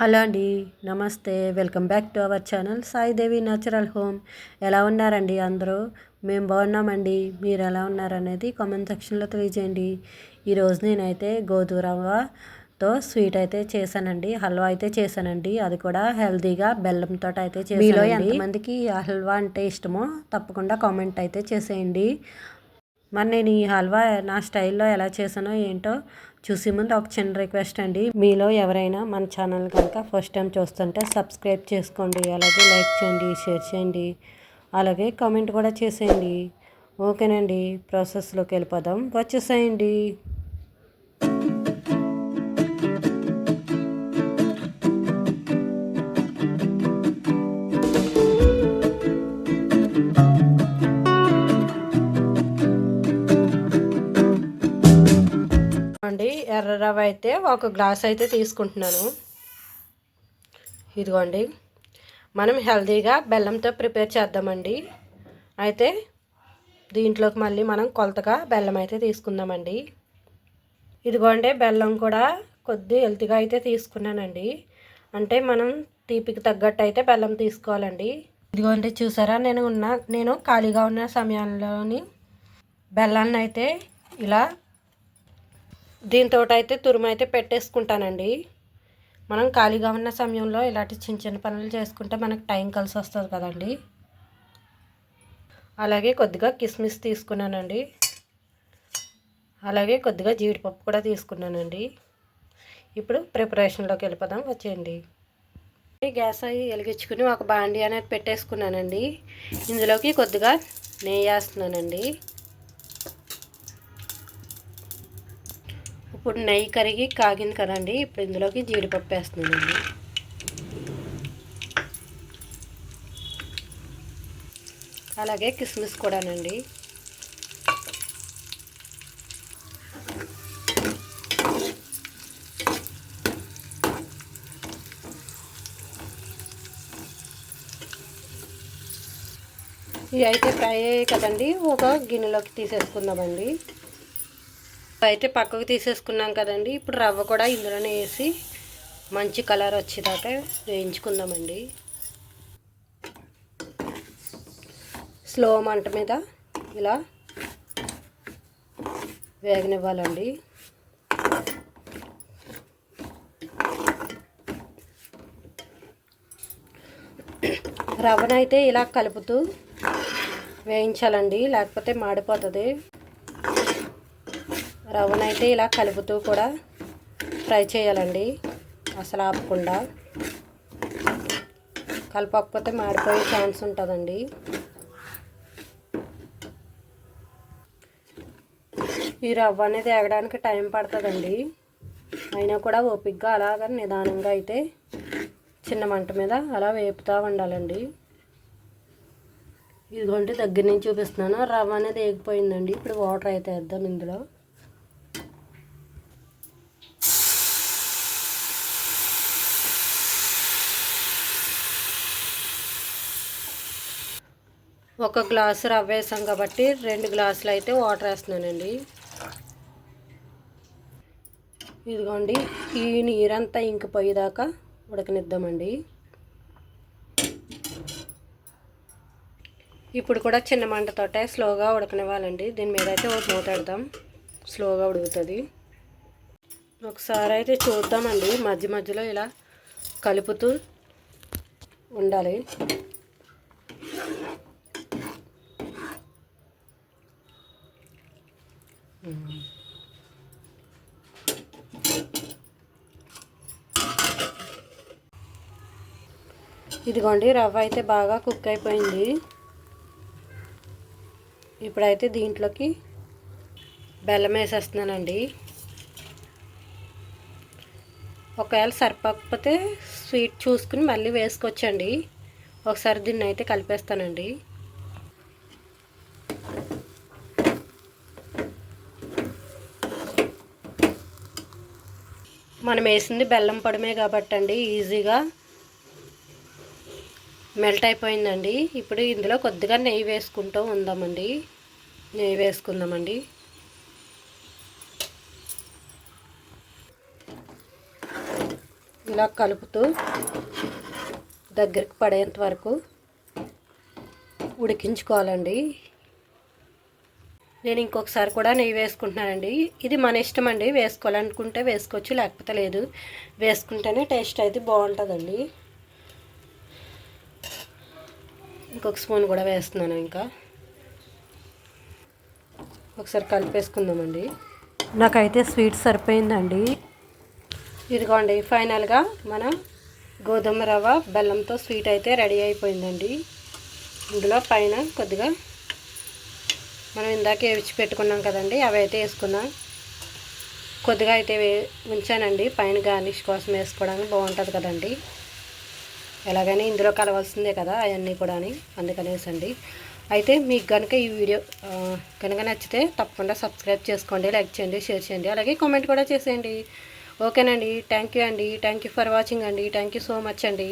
Hello అండి నమస్తే. Welcome back to our channel Saidevi natural home. ఎలా ఉన్నారండి అందరూ? మేము బాగున్నామండి. మీరు ఎలా ఉన్నారనేది కామెంట్ సెక్షన్లో తెలియజేయండి. ఈరోజు నేనైతే గోధుమ రవ్వతో స్వీట్ అయితే చేశానండి. హల్వా అయితే చేశానండి. అది కూడా హెల్తీగా బెల్లంతో అయితే చేశాను మీలో ఎంతమందికి హల్వా అంటే ఇష్టమో తప్పకుండా కామెంట్ అయితే చేసేయండి. మరి నేను ఈ హల్వా నా స్టైల్లో ఎలా చేశానో ఏంటో చూసే ముందు ఒక చిన్న రిక్వెస్ట్ అండి. మీలో ఎవరైనా మన ఛానల్ కనుక ఫస్ట్ టైం చూస్తుంటే సబ్స్క్రైబ్ చేసుకోండి అలాగే లైక్ చేయండి షేర్ చేయండి అలాగే కామెంట్ కూడా చేసేయండి. ఓకేనండి ప్రాసెస్లోకి వెళ్ళిపోదాం. వచ్చేసేయండి. రవ్వ అయితే ఒక గ్లాస్ అయితే తీసుకుంటున్నాను. ఇదిగోండి. మనం హెల్తీగా బెల్లంతో ప్రిపేర్ చేద్దామండి. అయితే దీంట్లోకి మళ్ళీ మనం కొలతగా బెల్లం అయితే తీసుకుందామండి. ఇదిగోండి బెల్లం కూడా కొద్ది హెల్తీగా అయితే తీసుకున్నానండి. అంటే మనం తీపికి తగ్గట్టు అయితే బెల్లం తీసుకోవాలండి. ఇదిగోండి చూసారా? నేను ఉన్న నేను ఖాళీగా ఉన్న సమయంలోని బెల్లాన్ని అయితే ఇలా దీంతో అయితే తురుము అయితే పెట్టేసుకుంటానండి. మనం ఖాళీగా ఉన్న సమయంలో ఇలాంటి చిన్న చిన్న పనులు చేసుకుంటే మనకు టైం కలిసి వస్తుంది కదండి. అలాగే కొద్దిగా కిస్మిస్ తీసుకున్నానండి. అలాగే కొద్దిగా జీడిపప్పు కూడా తీసుకున్నానండి. ఇప్పుడు ప్రిపరేషన్లోకి వెళ్ళిపోదాం వచ్చేయండి. గ్యాస్ అవి వెలిగించుకుని ఒక బాండి అనేది పెట్టేసుకున్నానండి. ఇందులోకి కొద్దిగా నెయ్యి వేస్తున్నానండి. ఇప్పుడు నెయ్యి కరిగి కాగింది కదండి ఇప్పుడు ఇందులోకి జీడిపప్పు వేస్తున్నానండి. అలాగే కిస్మిస్ కూడానండి. ఇవి అయితే ఫ్రై అయ్యాయి కదండి ఒక గిన్నెలోకి తీసేసుకుందామండి. అయితే పక్కకు తీసేసుకున్నాం కదండి. ఇప్పుడు రవ్వ కూడా ఇందులోనే వేసి మంచి కలర్ వచ్చేదాకా వేయించుకుందామండి. స్లో మంట మీద ఇలా వేగనివ్వాలండి. రవ్వనైతే ఇలా కలుపుతూ వేయించాలండి. లేకపోతే మాడిపోతుంది. రవ్వనైతే ఇలా కలుపుతూ కూడా ఫ్రై చేయాలండి. అసలు ఆపకుండా. కలపకపోతే మాడిపోయే ఛాన్స్ ఉంటుందండి. ఈ రవ్వ అనేది ఎగడానికి టైం పడుతుందండి. అయినా కూడా ఓపిక్గా అలాగ నిదానంగా అయితే చిన్న మంట మీద అలా వేపుతూ ఉండాలండి ఇదిగోండి దగ్గర నుంచి చూపిస్తున్నాను. రవ్వ అనేది వేగిపోయిందండి. ఇప్పుడు వాటర్ అయితే వేద్దాం ఇందులో. ఒక గ్లాసు రవ్వ వేసాం కాబట్టి రెండు గ్లాసులు అయితే వాటర్ వేస్తున్నానండి. ఇదిగోండి ఈ నీరంతా ఇంకిపోయేదాకా ఉడకనిద్దామండి. ఇప్పుడు కూడా చిన్న మంటతోటే స్లోగా ఉడకనివ్వాలండి. దీని మీద అయితే ఒక మూతాడదాం స్లోగా ఉడుకుతుంది. ఒకసారి అయితే చూద్దామండి మధ్య మధ్యలో ఇలా కలుపుతూ ఉండాలి. ఇదిగోండి రవ్వ అయితే బాగా కుక్ అయిపోయింది. ఇప్పుడైతే దీంట్లోకి బెల్లం వేసేస్తున్నానండి. ఒకవేళ సరిపోకపోతే స్వీట్ చూసుకుని మళ్ళీ వేసుకొచ్చండి ఒకసారి దీన్ని అయితే కలిపేస్తానండి. మనం వేసింది బెల్లం పొడమే కాబట్టి అండి ఈజీగా. మెల్ట్ అయిపోయిందండి. ఇప్పుడు ఇందులో కొద్దిగా నెయ్యి వేసుకుంటూ ఉందామండి. నెయ్యి వేసుకుందామండి. ఇలా కలుపుతూ దగ్గరికి పడేంత వరకు ఉడికించుకోవాలండి. నేను ఇంకొకసారి కూడా నెయ్యి వేసుకుంటున్నానండి. ఇది మన ఇష్టం అండి వేసుకోవాలనుకుంటే వేసుకోవచ్చు లేకపోతే లేదు. వేసుకుంటేనే టేస్ట్ అయితే బాగుంటుందండి. ఇంకొక స్పూన్ కూడా వేస్తున్నాను ఇంకా. ఒకసారి కలిపేసుకుందామండి. నాకైతే స్వీట్ సరిపోయిందండి. ఇదిగోండి ఫైనల్గా మన గోధుమ రవ్వ బెల్లంతో స్వీట్ అయితే రెడీ అయిపోయిందండి. ఇందులో పైన కొద్దిగా మనం ఇందాక వేచి పెట్టుకున్నాం కదండి అవి అయితే వేసుకున్నాం. కొద్దిగా అయితే వే ఉంచానండి పైన గార్నిష్ కోసం వేసుకోవడానికి బాగుంటుంది కదండి. ఎలాగైనా ఇందులో కలవాల్సిందే కదా అవన్నీ కూడా అందుకనేసండి. అయితే మీకు కనుక ఈ వీడియో కనుక నచ్చితే తప్పకుండా సబ్స్క్రైబ్ చేసుకోండి లైక్ చేయండి షేర్ చేయండి అలాగే కామెంట్ కూడా చేసేయండి. ఓకేనండి. థ్యాంక్ యూ అండి. థ్యాంక్ యూ ఫర్ వాచింగ్ అండి. థ్యాంక్ యూ సో మచ్ అండి.